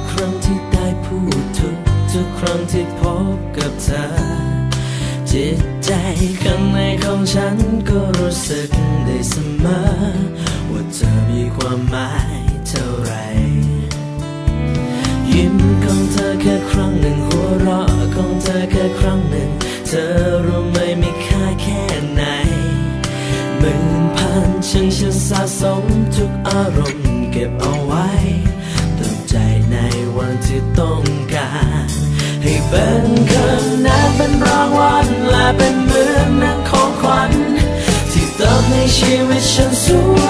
กครั้งที่ได้พูดทุกทุกครั้งที่พบกับเธอ จิตใจข้างในของฉันก็รู้สึกได้เสมอ ว่าเธอมีความหมายเท่าไร ยิ้มของเธอแค่ครั้งหนึ่งหัวเราะของเธอแค่ครั้งหนึ่ง เธอรู้ไหมมีค่าแค่ไหนหมื่นพันฉันสะสมทุกอารมณ์เก็บเอาไว้ ต้องการ ให้เป็นคืนนั้นเป็นรางวัลและเป็นเหมือนหนังของขวัญที่เติมในชีวิตฉันสวย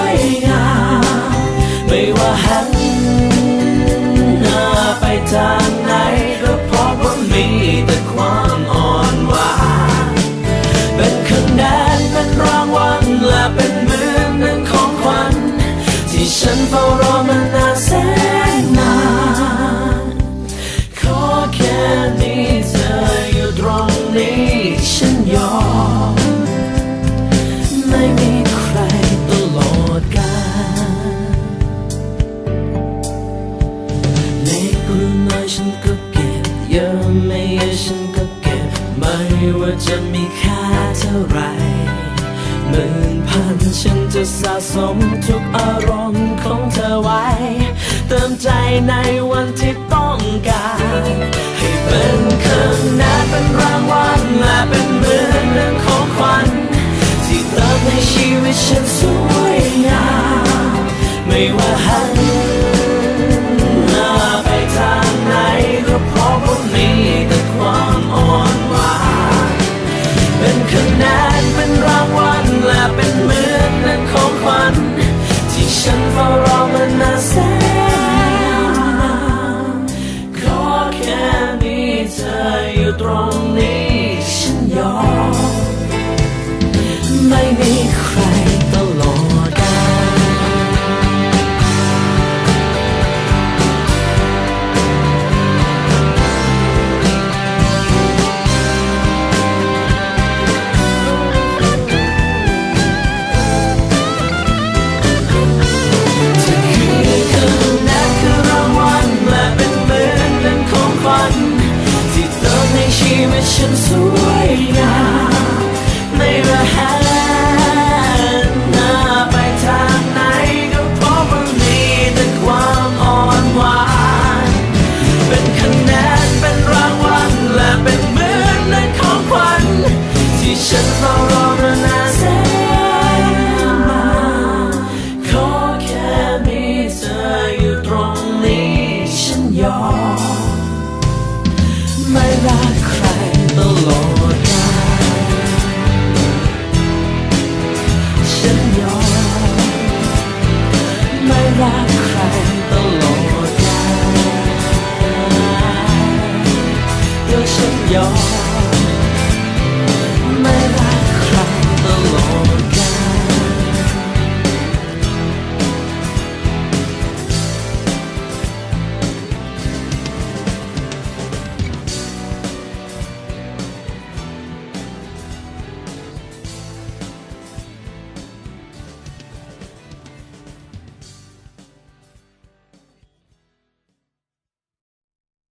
ฉันก็เก็บเยอะไม่เยอะฉันก็เก็บ ไม่ว่าจะมีค่าเท่าไหรหมื่นพันฉันจะสะสมทุกอารมณ์ของเธอไว้ เติมใจในวันที่ต้องการ ให้เป็นคืนนั้นเป็นรางวัลและเป็นเหมือนหนึ่องของขวัญที่เติมให้ชีวิตฉันสวยงามไม่ว่าหัน เยอม ไม่รักใครตลอดกาลฉันยอม ไม่รักใครตลอดกาลเดี๋ยวฉันยอม